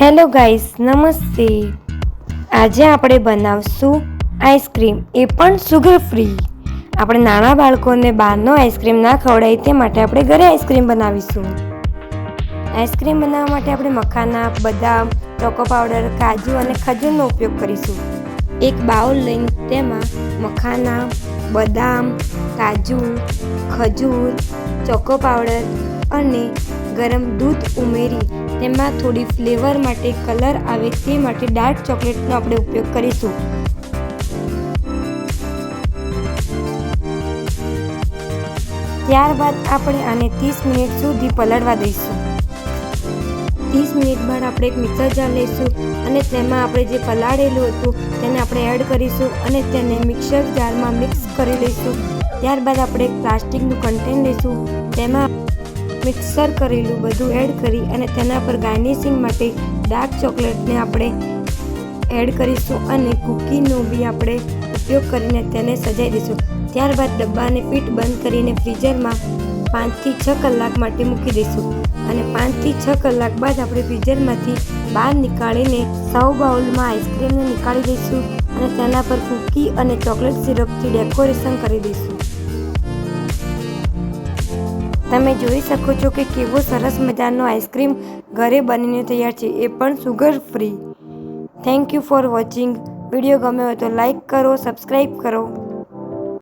Hello guys, નમસ્તે. આજે આપણે બનાવશું આઈસ્ક્રીમ. એ પણ સુગર ફ્રી આપણે નાના બાળકોને બહારનો આઈસ્ક્રીમ ના ખવડાય તે માટે આપણે ઘરે આઈસ્ક્રીમ બનાવીશું. આઈસ્ક્રીમ બનાવવા માટે આપણે મખાના, બદામ, ચોકો પાવડર, કાજુ અને ખજૂરનો ઉપયોગ કરીશું. એક બાઉલ લઈને તેમાં મખાના, બદામ, કાજુ, ખજૂર, ચોકો પાવડર અને ગરમ દૂધ ઉમેરી, તેમાં થોડી ફ્લેવર માટે કલર આવે તે માટે ડાર્ક ચોકલેટનો આપણે ઉપયોગ કરીશું. ત્યારબાદ આપણે આને ત્રીસ મિનિટ સુધી પલળવા દઈશું. ત્રીસ મિનિટ બાદ આપણે એક મિક્સર જાર લઈશું અને તેમાં આપણે જે પલાળેલું હતું તેને આપણે એડ કરીશું અને તેને મિક્સર જારમાં મિક્સ કરી લઈશું. ત્યારબાદ આપણે એક પ્લાસ્ટિકનું કન્ટેન લઈશું. તેમાં મિક્સર કરેલું બધું એડ કરી અને તેના પર ગાર્નિશિંગ માટે ડાર્ક ચોકલેટને આપણે એડ કરીશું અને કૂકીનો બી આપણે ઉપયોગ કરીને તેને સજાવી દઈશું. ત્યારબાદ ડબ્બાને ફીટ બંધ કરીને ફ્રીઝરમાં પાંચથી છ કલાક માટે મૂકી દઈશું અને પાંચથી છ કલાક બાદ આપણે ફ્રીઝરમાંથી બહાર નીકાળીને સૌ બાઉલમાં આઈસ્ક્રીમને નીકાળી દઈશું અને તેના પર કૂકી અને ચોકલેટ સિરપથી ડેકોરેશન કરી દઈશું. તમે જોઈ શકો છો કે કેવો સરસ મજાનો આઈસ્ક્રીમ ઘરે બનીને તૈયાર છે. એ પણ sugar free thank you for watching video ગમ્યો હોય તો લાઈક કરો સબસ્ક્રાઈબ કરો.